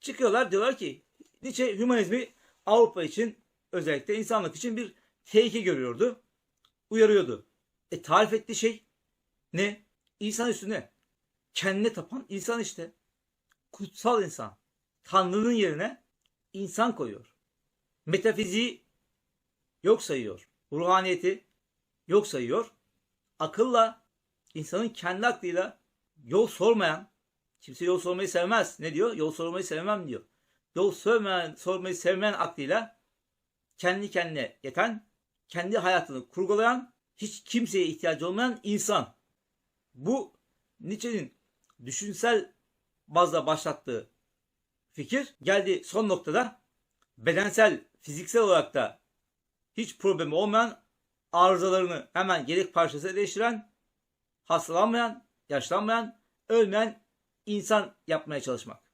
çıkıyorlar diyorlar ki Nietzsche hümanizmi Avrupa için özellikle insanlık için bir tehlike görüyordu. Uyarıyordu. E tarif ettiği şey ne? İnsan üstüne kendine tapan insan işte. Kutsal insan. Tanrı'nın yerine insan koyuyor. Metafiziği yok sayıyor. Ruhaniyeti yok sayıyor. Akılla, insanın kendi aklıyla yol sormayan, kimse yol sormayı sevmez. Ne diyor? Yol sormayı sevmem diyor. Yol sormayan, sormayı sevmeyen aklıyla kendi kendine yeten, kendi hayatını kurgulayan, hiç kimseye ihtiyacı olmayan insan. Bu Nietzsche'nin düşünsel bazda başlattığı fikir geldi son noktada bedensel, fiziksel olarak da hiç problemi olmayan arızalarını hemen yedek parçası değiştiren, hastalanmayan, yaşlanmayan, ölmeyen insan yapmaya çalışmak.